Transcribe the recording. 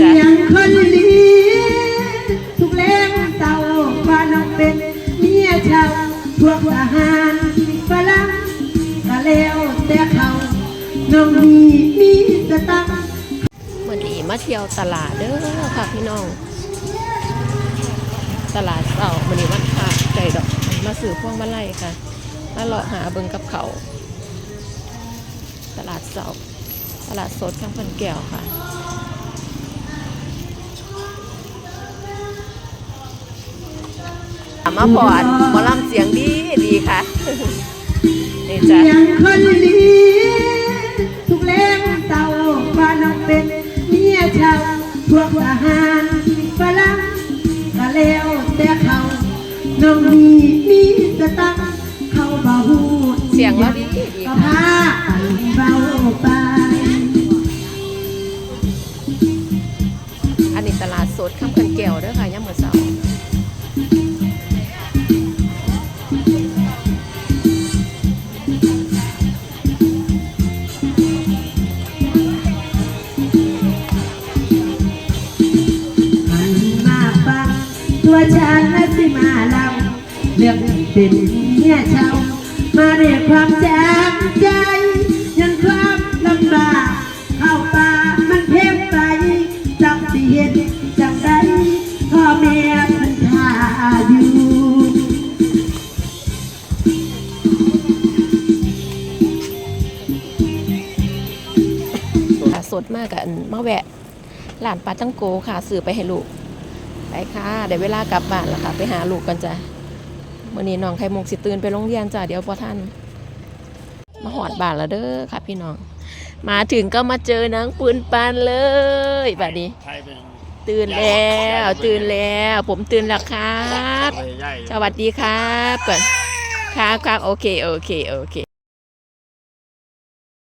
จ้ะเสียงคนดีทุกแรงเต่าว่าน้องเป็นเมียชาวพวกทหารฝรั่งก็แล้วแต่เขาน้องมีมีสตังค์มื่อนี้มาเที่ยวตลาดเด้อค่ะพี่น้อง ตลาดเสาร์มื่อนี้วันพระใจดอกมาซื้อพวงมาลัยค่ะมาเลาะหาเบิ่งกับเขาวตลาดเสาร์ตลาดสดข้างพันแก้วค่ะ มาพอดหมอลำเสียงดีดีค่ะนี่จ้ะเสียงคนดีทุกแรงเต่าว่าน้องเป็นเมียชาวพวกทหารฝรั่งก็แล้วแต่เขาน้องมีมีสตังเขาบ่ฮู้เสียงเราดีดีก็ค่ะพาเบาไปอันนี้ตลาดสดข้ามกันแก้วเด้อ ตัวฉันน่ะสิมาล่าเรื่องที่เป็นเมียชาวมาเรียกความจำใจยันความลำบากเข้าป่ามันเพ่ไปจับสิเห็นจังใดพ่อแม่เพันทาอยู่สดมากกันมาแวะร้านปลาจังโกค่ะซื้อไปให้ลูก ไปค่ะเดี๋ยวเวลากลับบ้านแล้วค่ะ ไปหาลูกกันจ้ะมื่อนี้น้องไข่มุกสิตื่นไปโรงเรียนจ้ะเดี๋ยวพอท่าน มาหอดบ้านแล้วเด้อค่ะ พี่น้อง มาถึงก็มาเจอนางปืนปานเลยแบบนี้ ใครเป็นตื่นแล้ว ตื่นแล้ว ผมตื่นแล้วครับ ใหญ่ สวัสดีครับก่อนครับครับโอเคโอเคโอเค